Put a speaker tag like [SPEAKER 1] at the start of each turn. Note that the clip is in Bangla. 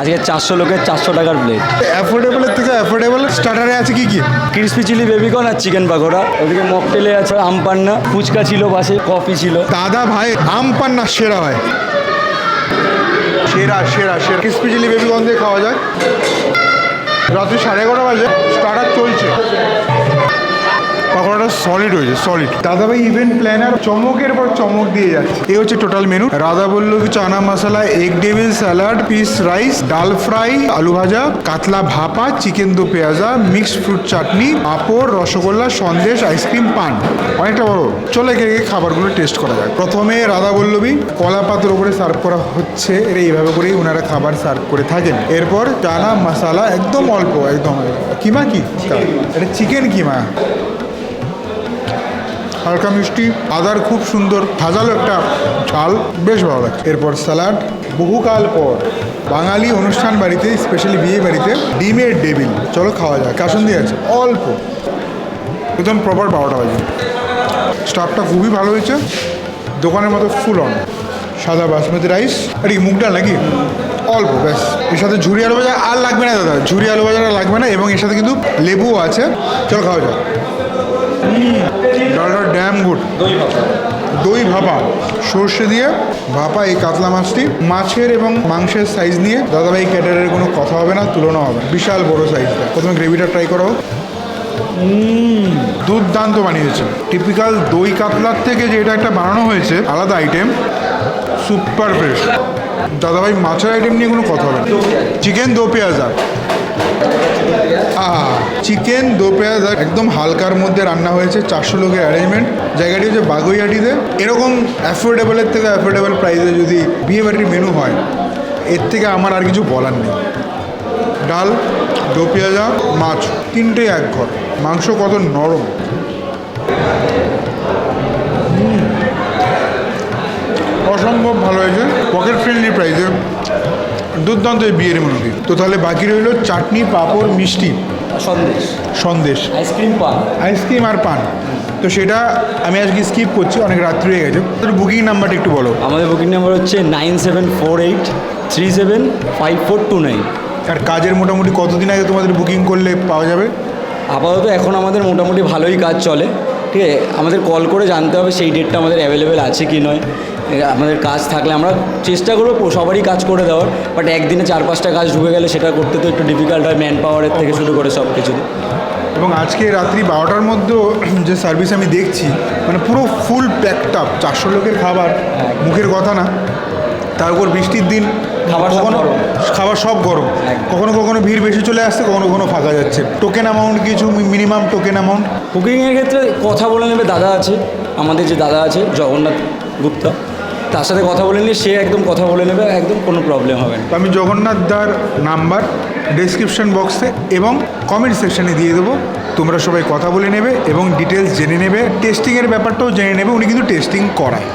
[SPEAKER 1] আজকে চারশো লোকের চারশো টাকার প্লেট
[SPEAKER 2] অ্যাফোর্ডেবলের থেকে অ্যাফোর্ডেবল স্টার্টারে আছে কি কি?
[SPEAKER 1] ক্রিসপি চিলি বেবিকর্ন আর চিকেন পাকোড়া ওদিকে মকটেলে আছে আম পান্না। ফুচকা ছিল পাশে কফি ছিল।
[SPEAKER 2] দাদা ভাই আম পান্না সেরা হয় সেরা সেরা সেরা। ক্রিসপি চিলি বেবিকর্ন দিয়ে খাওয়া যায়। রাত্রি সাড়ে এগারো বাজে স্টার্টার চলছে। সলিড হয়েছে সলিড দাদাভাই ইভেন্ট প্ল্যানার চমকের পর চমক দিয়ে যাচ্ছে। এই হচ্ছে total menu Radhaballabhi chana masala egg devil salad peas rice dal fry আলু ভাজা কাতলা ভাপা chicken do pyaza mixed fruit chutney papad rasgulla sandesh ice cream paan. অনেকটা বড়। চলে একে খাবারগুলো টেস্ট করা যায় প্রথমে রাধা বল্লভী কলা পাতার উপরে সার্ভ করা হচ্ছে। এর এইভাবে করেই ওনারা খাবার সার্ভ করে থাকেন। এরপর চানা মশলা একদম অল্প একদম। কিমা কি? এটা চিকেন কিমা? হালকা মিষ্টি আদার খুব সুন্দর, ভাজালো একটা ঝাল, বেশ ভালো লাগে এরপর স্যালাড, বহুকাল পর। বাঙালি অনুষ্ঠান বাড়িতে স্পেশালি বিয়ে বাড়িতে, ডিমের ডেবিল চলো খাওয়া কাসন দিয়ে আছে, অল্প। একদম প্রপার বারোটা বাজে স্টাফটা খুবই ভালো হয়েছে। দোকানের মতো ফুল অন সাদা বাসমতি রাইস আর কি মুগ ডাল নাকি? অল্প, ব্যাস। এর সাথে ঝুরি আলু ভাজা আর লাগবে না, দাদা। ঝুরি আলু ভাজা আর লাগবে না এবং এর সাথে কিন্তু লেবুও আছে। চলো খাওয়া যাক। ডালটা ড্যাম গুড দই ভাপা, সর্ষে দিয়ে ভাপা এই কাতলা মাছটি মাছের এবং মাংসের সাইজ নিয়ে দাদাভাই ক্যাটারের কোনো কথা হবে না, তুলনা হবে বিশাল বড় সাইজটা প্রথমে গ্রেভিটা ট্রাই করো। দুর্দান্ত বানিয়েছে। টিপিক্যাল দই কাতলার থেকে যে এটা একটা বানানো হয়েছে, আলাদা আইটেম সুপার ফ্রেশ দাদাভাই মাছের আইটেম নিয়ে কোনো কথা হবে চিকেন দো পেঁয়াজা চিকেন দো পেঁয়াজা একদম হালকার মধ্যে রান্না হয়েছে। চারশো লোকের অ্যারেঞ্জমেন্ট জায়গাটি হচ্ছে বাগুইহাটিতে। এরকম অ্যাফোর্ডেবলের থেকে অ্যাফোর্ডেবল প্রাইসে যদি বিয়ে বাড়ির মেনু হয়, এর থেকে আমার আর কিছু বলার নেই। ডাল, দো মাছ, তিনটে এক ঘর। মাংস কত নরম। অসম্ভব ভালো হয়েছে। পকেট ফ্রেন্ডলি প্রাইসে দুর্দান্ত বিয়ের মেনুটি তো তাহলে বাকি রইল চাটনি পাঁপড় মিষ্টি।
[SPEAKER 1] Sandesh.
[SPEAKER 2] Sandesh.
[SPEAKER 1] Ice cream paan.
[SPEAKER 2] Ice cream আর পান। তো সেটা আমি আজকে স্কিপ করছি অনেক রাত্রি হয়ে গেছে। তোর বুকিং নাম্বারটা একটু বলো।
[SPEAKER 1] আমাদের বুকিং নাম্বার হচ্ছে nine seven four eight three seven five four two nine.
[SPEAKER 2] আর কাজের মোটামুটি কতদিন আগে তোমাদের বুকিং করলে পাওয়া যাবে?
[SPEAKER 1] আপাতত এখন আমাদের মোটামুটি ভালোই কাজ চলে। ঠিক আছে? আমাদের কল করে জানতে হবে সেই ডেটটা আমাদের অ্যাভেলেবেল আছে কি নয়। আমাদের কাজ থাকলে আমরা চেষ্টা করব সবারই কাজ করে দেওয়ার বাট একদিনে চার পাঁচটা কাজ ঢুকে গেলে সেটা করতে তো একটু ডিফিকাল্ট হয় ম্যান পাওয়ারের থেকে শুরু করে সব কিছু
[SPEAKER 2] এবং আজকে রাত্রি বারোটার মধ্যেও যে সার্ভিস আমি দেখছি মানে পুরো ফুল প্যাকড আপ চারশো লোকের খাবার মুখের কথা না তার উপর বৃষ্টির দিন
[SPEAKER 1] খাবার
[SPEAKER 2] কখনো খাবার সব গরম। কখনো কখনো ভিড় বেশি চলে আসছে কখনো কখনো ফাঁকা যাচ্ছে। টোকেন অ্যামাউন্ট কিছু মিনিমাম টোকেন অ্যামাউন্ট
[SPEAKER 1] বুকিংয়ের ক্ষেত্রে কথা বলে নেবে দাদা আছে আমাদের যে দাদা আছে জগন্নাথ গুপ্তা। তার সাথে কথা বলে নিলে সে একদম কথা বলে নেবে, একদম কোনো প্রবলেম হবে না।
[SPEAKER 2] আমি জগন্নাথ দার নাম্বার ডেসক্রিপশন বক্সে এবং কমেন্ট সেকশনে দিয়ে দেবো। তোমরা সবাই কথা বলে নেবে এবং ডিটেলস জেনে নেবে। টেস্টিংয়ের ব্যাপারটাও জেনে নেবে, উনি কিন্তু টেস্টিং করায়।